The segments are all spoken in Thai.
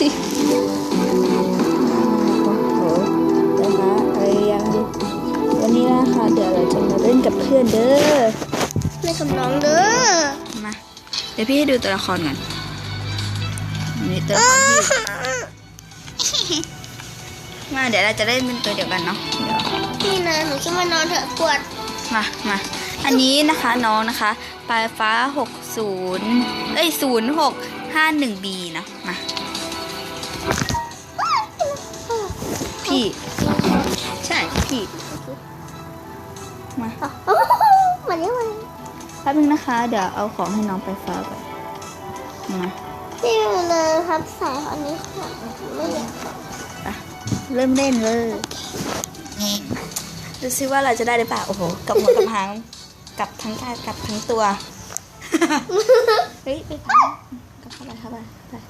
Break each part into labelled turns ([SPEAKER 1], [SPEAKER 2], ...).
[SPEAKER 1] สิโอ้โหแต่คะอะไรยังวันนี้นะคะเดี๋ยวเราจะมาเล่นกับเพื่อนเด้อ
[SPEAKER 2] ไม่สำน้องเด้อ
[SPEAKER 1] มาเดี๋ยวพี่ให้ดูตัวละครก่อนอันนี่ตัวละครที่มาเดี๋ยวเราจะเล่นเป็นตัวเดียวกันเนาะเดี๋ยว
[SPEAKER 2] นี่นะหนูจะมานอนเถอะปวด
[SPEAKER 1] มามาอันนี้นะคะน้องนะคะปลายฟ้า 60 เอ้ย 0651B เนาะมา พี่ ใช่ พี่มา
[SPEAKER 2] มาเร็วมาเร็ว
[SPEAKER 1] แป๊บนึงนะคะ เดี๋ยวเอาของให้น้องปลายฟ้าก่อนมา
[SPEAKER 2] นี่เลยครับสายอันนี้ค่ะไม่อยาก
[SPEAKER 1] อะเริ่มเล่นเลยดูซิว่าเราจะได้หรือเปล่าโอ้โหกับหัวกับหางกับทั้งกายกับทั้งตัวเฮ้ยไปพักกับเข้าไปเข้าไปไปเ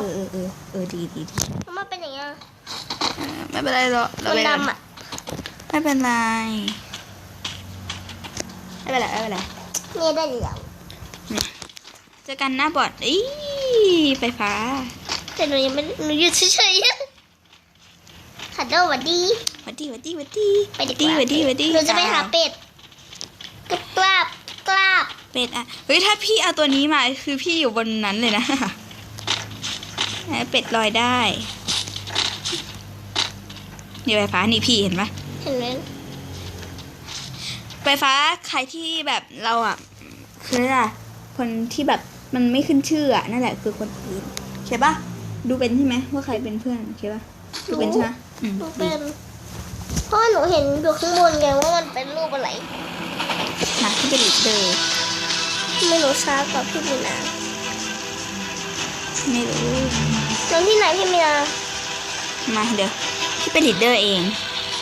[SPEAKER 1] ออเออเออเออดีดีดี
[SPEAKER 2] แล้วมันเป็นอย่างเงี้ย
[SPEAKER 1] เออไม่เป็นไรหรอกเรา
[SPEAKER 2] มัน
[SPEAKER 1] เล่น
[SPEAKER 2] ดำอะ
[SPEAKER 1] ไม่เป็นไรไม่เป็นไรไม่เป็นไร
[SPEAKER 2] นี่ได้เหลือง
[SPEAKER 1] เจอกันหน้าบอร์ดอีไฟฟ้า
[SPEAKER 2] แต่หนูยังไม่หนูอยู่เฉยๆขัดโดสวัสดี
[SPEAKER 1] หวัดดีหวัดดีหวัดดี
[SPEAKER 2] ไปดีกว่า
[SPEAKER 1] หวัดดีหวัดดี
[SPEAKER 2] หนูจะไปหาเป็ดกกราบกราบ
[SPEAKER 1] เป็ดอะเฮ้ยถ้าพี่เอาตัวนี้มาคือพี่อยู่บนนั้นเลยนะ ให้เป็ดลอยได้นี่ไฟฟ้านี่พี่เห็นปะ
[SPEAKER 2] เห็นไหม
[SPEAKER 1] ไฟฟ้าใครที่แบบเราอะคืออะไรอะคนที่แบบมันไม่ขึ้นชื่ออะนั่นแหละคือคนอื่นใช่ปะดูเป็นใช่ไหมว่าใครเป็นเพื่อนใช่ปะดูเป็นใช่ไหมอืม
[SPEAKER 2] หนู
[SPEAKER 1] ดี
[SPEAKER 2] เป็นเพราะว่าหนูเห็นอยู่ข้างบนไงว่ามันเป็นรูปอะไร
[SPEAKER 1] มาที่เป็นลีดเดอร์
[SPEAKER 2] ไม่รู้ช้ากว่าพี่มีนา
[SPEAKER 1] ไม่รู้
[SPEAKER 2] น้องที่ไหนพี่มีนา
[SPEAKER 1] มาเดี๋ยวพี่เป็นลีดเดอร์เอง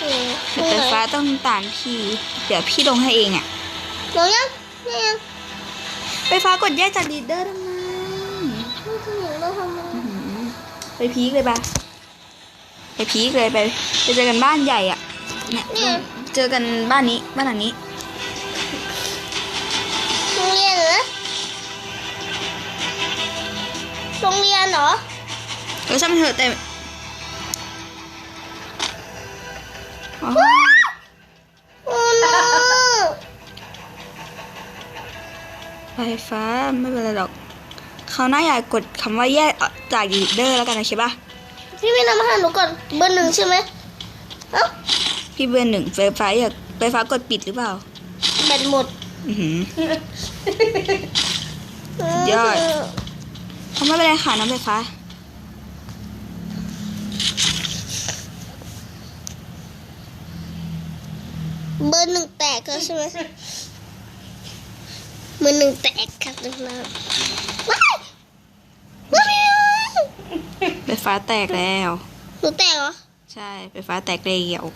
[SPEAKER 2] เออ
[SPEAKER 1] เดี๋ยวไฟฟ้าต้องตามพี่ เดี๋ยวพี่ลงให้เองอะ
[SPEAKER 2] หนูยังนี่ยัง
[SPEAKER 1] ไฟฟ้ากดแยกจากลีดเดอร์ทำไม
[SPEAKER 2] ไม่ถึงเราทำไม
[SPEAKER 1] อื้อหือไปพีคเลยปะไปพีคเลยไปไปเจอกันบ้านใหญ่อะเนี่ย
[SPEAKER 2] เนี่ย
[SPEAKER 1] เจอกันบ้านนี้บ้านหลังนี้
[SPEAKER 2] โรงเรียนเหรอโรงเรียนเหรอ
[SPEAKER 1] เออช่างมันเถอะแต่อ๋อ
[SPEAKER 2] โอ้ no
[SPEAKER 1] ไฟฟ้าไม่เป็นไรหรอกเขาวหน้าอยากกดคำว่าแยกออกจากลีดเดอร์แล้วกันนะใช่ปะ
[SPEAKER 2] พี่มีนามาหาหนูก่อนเบอร์หนึ่งใช่ไหมเอ้า
[SPEAKER 1] พี่เบอร์หนึ่งไฟฟ้าอยากไฟฟ้ากดปิดหรือเปล่า
[SPEAKER 2] แบตหมด
[SPEAKER 1] อือหือยอดเขาไม่เป็นไรค่ะน้ำไฟฟ้า
[SPEAKER 2] เบอร์หนึ่งแตกแล้วใช่ไหมเบอร์หนึ่งแตกครับนะว้ายว้าย
[SPEAKER 1] ไฟฟ้าแตกแล้ว
[SPEAKER 2] หนูแตกเหรอ
[SPEAKER 1] ใช่ไฟฟ้าแตกเรียว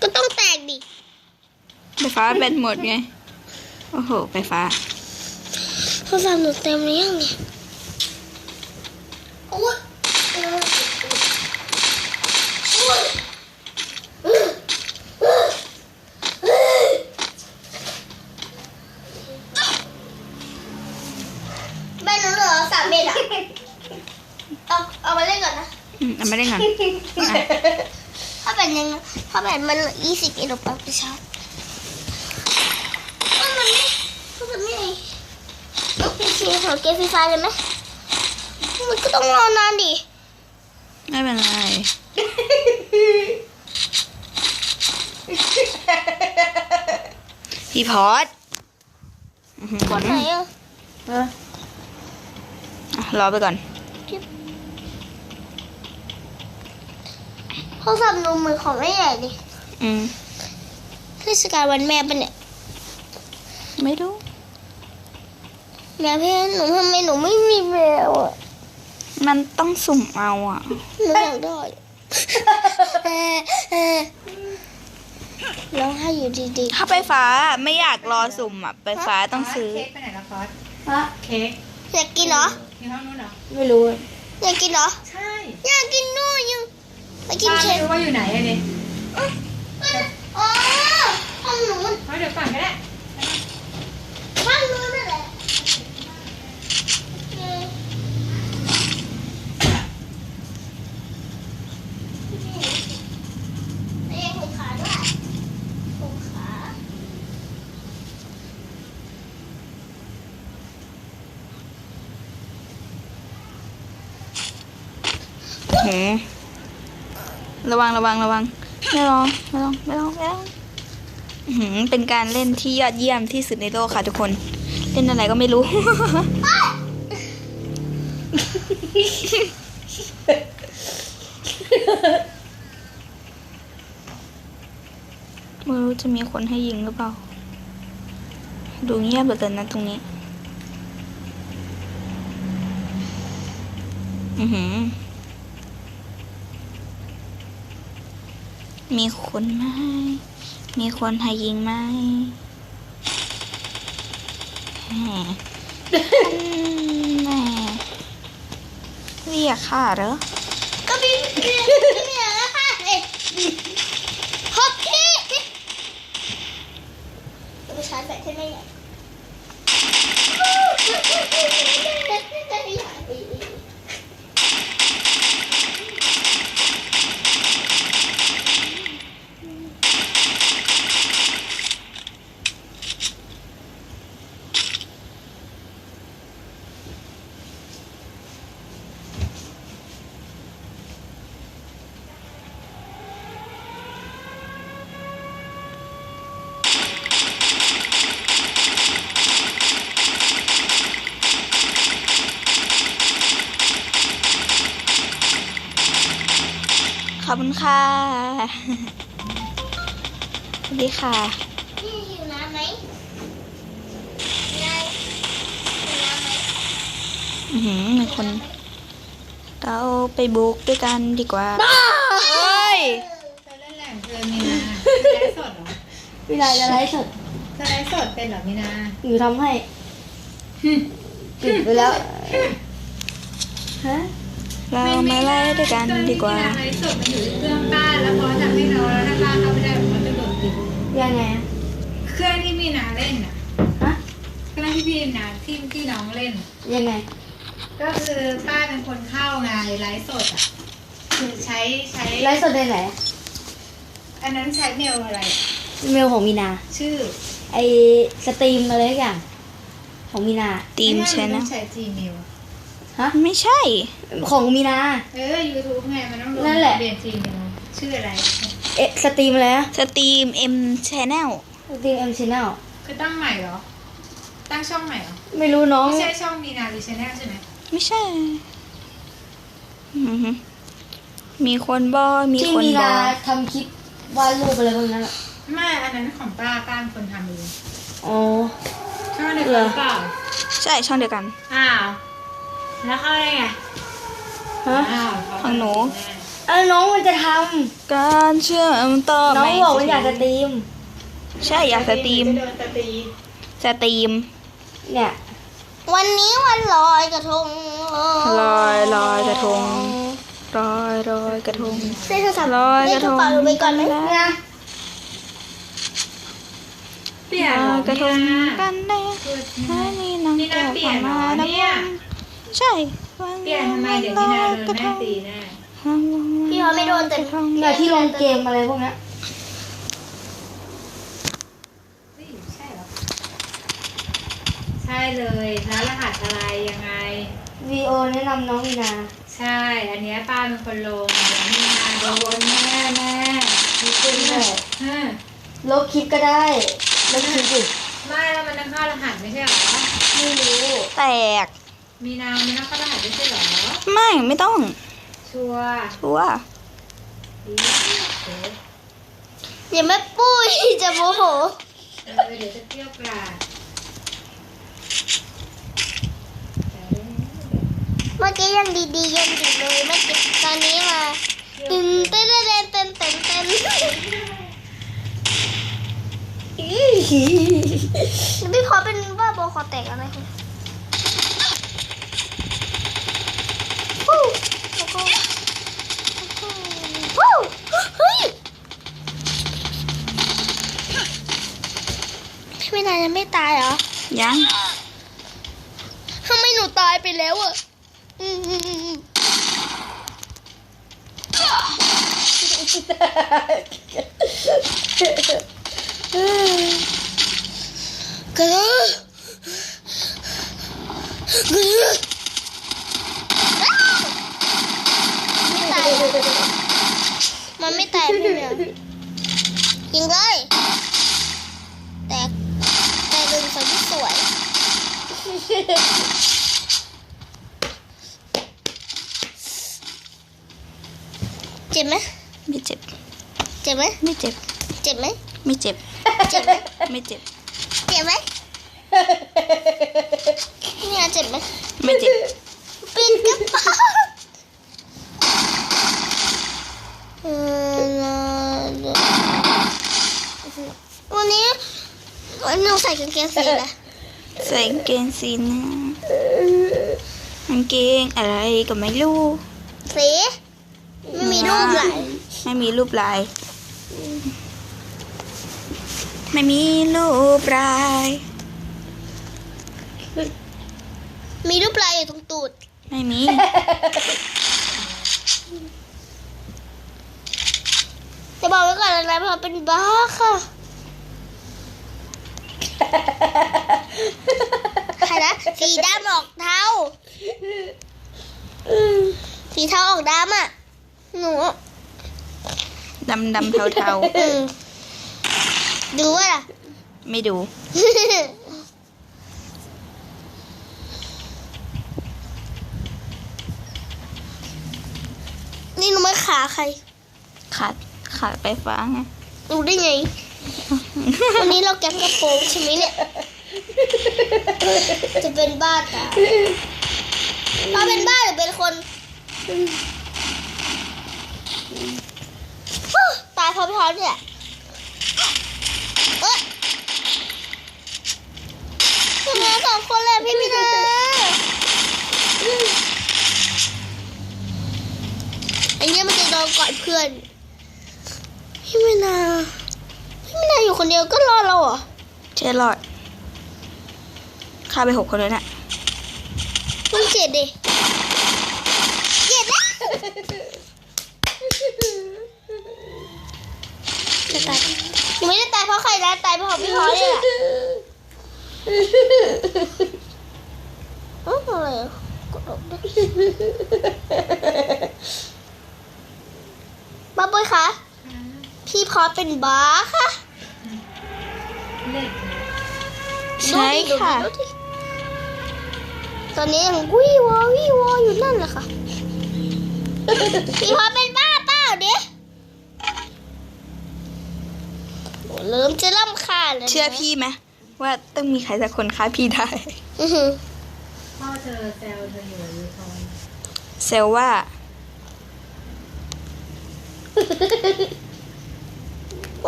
[SPEAKER 2] ก็ต้องแตกดิ
[SPEAKER 1] ไฟฟ้าแบตหมดไง โอ้โห ไฟฟ้า
[SPEAKER 2] โทรศัพท์หนูเต็มหรือยังเนี่ยโอ๊ยแม่หนูเหลือสามเม็ดอะเอาเอามาเล่นก่อนนะ
[SPEAKER 1] อืมเอาไม่ได้งานอะ
[SPEAKER 2] ถ้า แบบยังถ้าแบบมันเหลือยี่สิบเอ็ดปั๊บไปชาร์จถ้ามันไม่ถ้ามันไม่ต้องเป็นชีของเกมฟรีไฟเลยไหมมันก็ต้องรอนานดิ
[SPEAKER 1] ไม่เป็นไรพี่พอดอื้อหือก
[SPEAKER 2] ดไหนอะ
[SPEAKER 1] เอออะรอไปก่อน
[SPEAKER 2] โทรศัพท์หนูมือของไม่ใหญ่ดิ
[SPEAKER 1] อืม
[SPEAKER 2] เทศกาลวันแม่ปะเนี่ย
[SPEAKER 1] ไม่รู้
[SPEAKER 2] แม่พี่หนูทำไมหนูไม่มีแมวอะ
[SPEAKER 1] มันต้องสุ่มเอาอะ
[SPEAKER 2] หนูอยากได้เออเออร้องไห้อยู่ดี
[SPEAKER 1] ถ้าไฟฟ้าไม่อยากรอสุ่มอะไฟฟ้าต้องซื้อ
[SPEAKER 3] เค้กไปไหนแล้วฟอส
[SPEAKER 1] ฮะ
[SPEAKER 3] เค้ก
[SPEAKER 2] ๆอยากกินเหรอ
[SPEAKER 3] อยู่ห้องนู้นเหรอ
[SPEAKER 1] ไม่รู้
[SPEAKER 2] อยากกินเหรอ
[SPEAKER 3] ใช่
[SPEAKER 2] อยากกินด้วยยัง ไปกิน
[SPEAKER 3] ป้า
[SPEAKER 2] เค้ก
[SPEAKER 3] รู้ว่าอยู่ไหนเลยอ๊ะ
[SPEAKER 2] อ๋อห้งนู้น
[SPEAKER 3] เอาเดี๋ยวก่อนก็ได้
[SPEAKER 2] ห้องนู้นนั่นแหละ
[SPEAKER 1] อื
[SPEAKER 2] มนี่ผูกขาด้วยผูกขา
[SPEAKER 1] หืม ระวังระวังระวังไม่ลองไม่ลองไม่ลองไม่ลองอื้อหือเป็นการเล่นที่ยอดเยี่ยมที่สุดในโลกค่ะทุกคน เล่นอะไรก็ไม่รู้ ไม่รู้จะมีคนให้ยิงหรือเปล่า ดูเงียบเหลือเกินนะตรงนี้ อือหือ มีคนไหม มีคนให้ยิงไหมแหมอืมแหมเรียกข้าเหรอ
[SPEAKER 2] ก็พี่พี่พี่เหนือค่ะเอ็ดฮอปพี่จะไปชาร์จแบตใช่ไหมเนี่ย
[SPEAKER 1] ขอบ คุณค่ะ สวัสดีค่ะ
[SPEAKER 2] พี่หิวน้ำไหมยายหิวน้ำไหม
[SPEAKER 1] อือหือมีคน เราไปบุกด้วยกันดีกว่าเฮ้ย
[SPEAKER 3] เธอเล่นแหลมเธอมีนาไลฟ์สดเหรอ
[SPEAKER 4] เวลาจะไลฟ์สด
[SPEAKER 3] เธอไลฟ์สดเป็นเหรอมีนา
[SPEAKER 4] อยู่ทำให้ปิดไปแล้ว ฮะ
[SPEAKER 1] เรามาไล่ด้วยกันดีกว่า
[SPEAKER 3] เครื่องที่มีนาไลฟ์สดมันอยู่ที่เครื่องป้าแล้วพอทำให้น้องแล้วถ้าป้าเข้าไม่ได้มันจะโดดติด
[SPEAKER 4] ยังไงอะ
[SPEAKER 3] เครื่องที่มีนาเล่นน่ะ
[SPEAKER 4] ฮะ
[SPEAKER 3] เครื่องที่พี่นาที่ที่น้องเล่น
[SPEAKER 4] ยังไง
[SPEAKER 3] ก็คือป้าเป็นคนเข้าไงไลฟ์สดอะคือใช้ใช้
[SPEAKER 4] ไลฟ์สดในไหน
[SPEAKER 3] อันนั้นใช้เมลอะไรอะ
[SPEAKER 4] เมลของมีนา
[SPEAKER 3] ชื่อ
[SPEAKER 4] ไอสตรีมอะไรสักอย่างของมีนา
[SPEAKER 1] ทีม
[SPEAKER 3] ไใช
[SPEAKER 1] นะ
[SPEAKER 3] ต้องใช้ Gmail
[SPEAKER 4] ฮะ
[SPEAKER 1] ไม่ใช่
[SPEAKER 4] ของมีนา
[SPEAKER 3] เออ YouTube ไงมันต้องลง
[SPEAKER 4] นั่นแหละ
[SPEAKER 3] เรียน Gmail ชื่ออะไร
[SPEAKER 4] เอะสตรีมอะไรนะ
[SPEAKER 1] สตรีม M Channel
[SPEAKER 4] สตรีมเอ็มชแนล
[SPEAKER 3] คือตั้งใหม่เหรอ ตั้งช่องใหม่เหรอ
[SPEAKER 4] ไม่รู้น้อง
[SPEAKER 3] ไม่ใช่ช่องมีนาหรือชแนลใช่ไหม
[SPEAKER 1] ไม่ใช่อือหือมีคนบอมี
[SPEAKER 4] ที่
[SPEAKER 1] คน
[SPEAKER 4] มี
[SPEAKER 1] บ
[SPEAKER 4] นา
[SPEAKER 1] อ
[SPEAKER 4] ทำคลิปวาดรูปอะไรพวกนั้นอะ
[SPEAKER 3] ไม่อันนั้นของป้าป้าเป็นคนทำเอง
[SPEAKER 4] อ๋อ
[SPEAKER 3] ช่องเดียว
[SPEAKER 4] เหร
[SPEAKER 3] กั
[SPEAKER 4] อ
[SPEAKER 3] นเปล่า
[SPEAKER 1] ใช่ช่องเดียวกัน
[SPEAKER 3] อ้าว แล้วเข้าได้ไง
[SPEAKER 4] ฮะ
[SPEAKER 3] อ้าว
[SPEAKER 1] ของหนู
[SPEAKER 4] เอ้าน้องมันจะท
[SPEAKER 1] การเชื่อมต่อำ
[SPEAKER 4] น้อง
[SPEAKER 1] ไม่
[SPEAKER 4] บอกว่าอยากจะสตรีม
[SPEAKER 1] ใช่อยากสตรีม
[SPEAKER 3] จะโดนสตรีม
[SPEAKER 1] สตรีม
[SPEAKER 4] เนี่ย
[SPEAKER 2] วันนี้วันลอยกระทง
[SPEAKER 1] ลอยลอยกระทงลอยลอยกระทง
[SPEAKER 2] เส้นโทรศัพท์
[SPEAKER 1] ลอยก
[SPEAKER 2] เล่น
[SPEAKER 1] ระ
[SPEAKER 2] ก
[SPEAKER 1] ท
[SPEAKER 2] ระ
[SPEAKER 1] ง
[SPEAKER 2] เป๋าหนูไปก่อนไหม
[SPEAKER 1] แล้ว
[SPEAKER 4] นะ
[SPEAKER 3] เปลี่ยน
[SPEAKER 1] ล
[SPEAKER 3] เหร
[SPEAKER 1] อ
[SPEAKER 3] อย
[SPEAKER 1] กระทง
[SPEAKER 3] มีนา
[SPEAKER 1] กันแน่
[SPEAKER 3] พูด
[SPEAKER 1] ให้มีน้อง
[SPEAKER 3] มีนา
[SPEAKER 1] แก้ว
[SPEAKER 3] เปลี่
[SPEAKER 1] เข้าย
[SPEAKER 3] นเหร
[SPEAKER 1] มา
[SPEAKER 3] อ
[SPEAKER 1] แล้ว
[SPEAKER 3] เนี่ย
[SPEAKER 1] ใช่วัน
[SPEAKER 3] เปลี่ยนทำไมเดี๋ยวมีนาโดนแม่ตีแน่
[SPEAKER 2] พี่เขาไม่โดนแต่
[SPEAKER 4] เนี่ยที่ลงเกมอะไรพวกเนี้ย
[SPEAKER 3] เฮ้ยใช่เหรอใช่เลยแล้วรหัสอะไรยังไง
[SPEAKER 4] วีโอแนะนำน้องมีนา
[SPEAKER 3] ใช่ อันเนี้ยป้าเป็นคนลงเดี๋ยวมีนาโดนแน่แน่
[SPEAKER 4] มีขึ้นด้วย
[SPEAKER 3] ฮะ
[SPEAKER 4] ลบคลิปก็ได้ลบคลิปดิ
[SPEAKER 3] ไม่แล้วมันต้องเข้ารหัสไม่ใช่เหรอ
[SPEAKER 4] ไม่รู้
[SPEAKER 1] แตก
[SPEAKER 3] มีนามันต้องเข้ารหัสไม่ใช่เหรอ
[SPEAKER 1] ไม่ไม่ต้อง
[SPEAKER 3] ชัวร์
[SPEAKER 1] ชัวร์
[SPEAKER 3] ดีเดี๋ยว
[SPEAKER 2] เดี๋ยวแม่ปุ้ยจะโมโห
[SPEAKER 3] เออเดี๋ยวจะเที่ยวกราด
[SPEAKER 2] เมื่อกี้ยังดีๆยังอยู่เลยเมื่อกี้ตอนนี้มาตึนเต้นเต้นเต้นเต้นเต้นพี่พอเป็นว่าโบคอแตกอะไรคะฟู้แล้วก็ฟู้ เฮ้ยพี่ไม่นายยังไม่ตายเหรอ
[SPEAKER 1] ยัง
[SPEAKER 2] ทำไมหนูตายไปแล้วอะอืมอืมอืมกระโดดกระโดดไม่ต มันไม่แตกพี่เมียยิงเลย แตกแตกเป็นคนที่สวย เจ็บไหม
[SPEAKER 1] ไม่เจ็บ
[SPEAKER 2] เจ็บไหม
[SPEAKER 1] ไม่เจ็บ
[SPEAKER 2] เจ็บไหม
[SPEAKER 1] ไม่เจ็บ
[SPEAKER 2] เจ็บ ไหม
[SPEAKER 1] ไม่เจ็บ
[SPEAKER 2] เจ็บไหมเนี่ยเจ็บไหม
[SPEAKER 1] ไม่เจ็บ
[SPEAKER 2] ปิดกระเป๋าเออวันนี้วันนี้หนูใส่กางเกงสีอะไร
[SPEAKER 1] ใส่กางเกงสีนะกางเกงอะไรก็ไม่รู้
[SPEAKER 2] สีไม่มีรูปไหลาย
[SPEAKER 1] ไม่มีรูปลาย ไม่มีรูปลาย
[SPEAKER 2] มีรูปลายอยู่ตรงตูด
[SPEAKER 1] ไม่มี
[SPEAKER 2] จะบอกไว้ก่อนนะเพราะเป็นบ้าค่ะ ใครนะ สีดำออกเทาสีเทาออกดำอะ หนู
[SPEAKER 1] ดำดำเทาเทา
[SPEAKER 2] อืม ดูว่าล่ะ
[SPEAKER 1] ๆไม่ดู
[SPEAKER 2] นี่หนูไม่ขาใคร
[SPEAKER 1] ขาดขาดไปฟ้าไง
[SPEAKER 2] รู้ได้ไง วันนี้เราแก็บกระโปรงใช่ไหมเนี่ย จะเป็นบ้าตายเราเป็นบ้าหรือเป็นคนฮู้ตายพร้อมๆเนี่ยเอ้ยทำไมส องคนเลยพี่พี่นาอันนี้มันจะโดนก่อนเพื่อน พี่ไม่นา พี่ไม่นาอยู่คนเดียวก็รอเราเหรอ
[SPEAKER 1] เชลอดฆ่าไปหกคนเลยน่ะ
[SPEAKER 2] มันเจ็ดดิเจ็ดนะจะตายหนูไม่ได้ตายเพราะใครนะตายเพราะพี่พอเนี่ยแหละเอ้าอะไรอะกดออกด้วย บ้าบอยคะ พี่พอเป็นบ้าค่ะ
[SPEAKER 3] เล่น
[SPEAKER 1] ใช่ค่ะ
[SPEAKER 2] ดูดิดูดิตอนนี้ยังวิวอวิวออยู่นั่นแหละค่ะ พี่พอเป็นบ้าเปล่าเด็เริ่มจะร่ำคาญแล้วนะ
[SPEAKER 1] เชื่อพี่ไหมว่าต้องมีใครสักคนฆ่าพี่ได้
[SPEAKER 2] อื้อหือ
[SPEAKER 3] พ่อเธอแซวเธออยู่หรือทอน
[SPEAKER 1] เซลว่า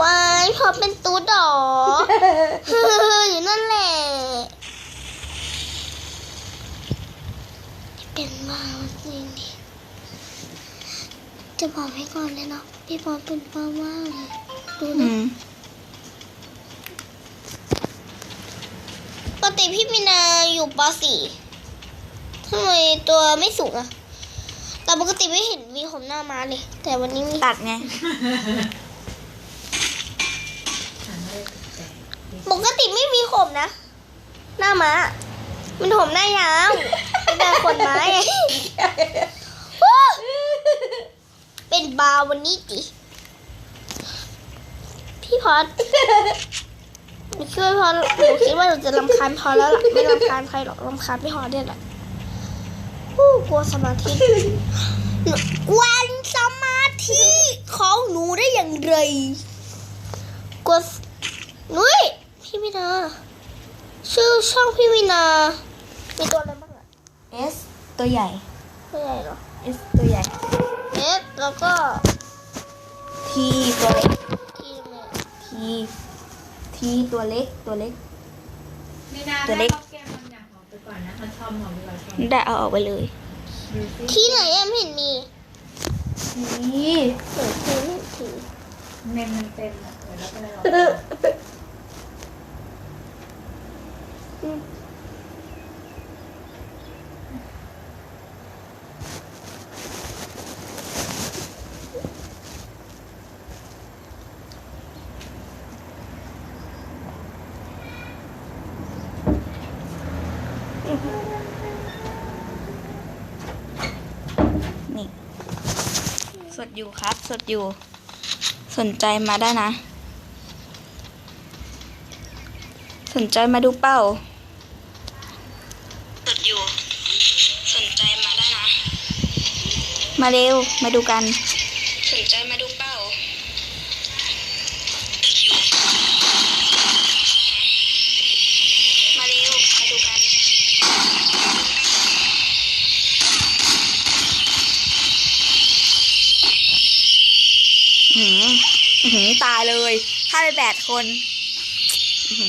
[SPEAKER 2] วายพอเป็นตูดหรอ อยู่นั่นแหละเป็นบ้าจริงดิจะบอกให้ก่อนเลยเนาะพี่พอเป็นบ้ามากเลยดู
[SPEAKER 1] อื
[SPEAKER 2] นะ
[SPEAKER 1] ม
[SPEAKER 2] ปกติพี่มีนาอยู่ป .4 ทำไมตัวไม่สูงอะแต่ปกติไม่เห็นมีผมหน้าม้าเลย แต่วันนี้มี
[SPEAKER 1] ตัดไง
[SPEAKER 3] หันมาเลยแต่
[SPEAKER 2] ปกติไม่มีผมนะ หน้าม้ามันผมหน้ายาวไม่ได้ขนไม้ไงเป็นบาววันนี้จิพี่พอดหนูคิดว่าพอหนูคิดว่าหนูจะรำคาญพอแล้วล่ะ ไม่รำคาญใครหรอกรำคาญพี่พอเนี่ยแหละอู้ กลัวสมาธิหนูวันสมาธิของหนูได้อย่างไรกลัวนุ้ยพี่วินา ชื่อช่องพี่วินา มีตัวอะไรบ้างอะ
[SPEAKER 1] S ตัวใหญ่
[SPEAKER 2] ไม่ใหญ่หรอ
[SPEAKER 1] S ตัวใหญ่
[SPEAKER 2] เอสแล้วก็
[SPEAKER 1] T ตัวเล็ก
[SPEAKER 2] ทีมเนี่ย
[SPEAKER 1] T T ตัวเล็กตัวเล็ก
[SPEAKER 3] นี่นา
[SPEAKER 1] ตัวเล็ก
[SPEAKER 3] ไปก่อนนะมันชอบหอมไปก่อนชอบ
[SPEAKER 1] ได้เอาออกไปเลย
[SPEAKER 3] ดูสิ
[SPEAKER 2] ที่ไหนยังไม่เห็นมี
[SPEAKER 1] นี่
[SPEAKER 2] เปิดทีไม่ที
[SPEAKER 3] เมมมันเต็มอะเดี๋ยวเราก็เลยเอา
[SPEAKER 1] นี่ สดอยู่ครับ สดอยู่ สนใจมาได้นะ สนใจมาดูเป้า สดอยู่ สนใจมาได้นะ มาเร็ว มาดูกัน สนใจมาดูเป้าสดอยู่ มาเร็ว มาดูกัน อื้อหืออื้อหือตายเลยฆ่า ไปแปดคน อื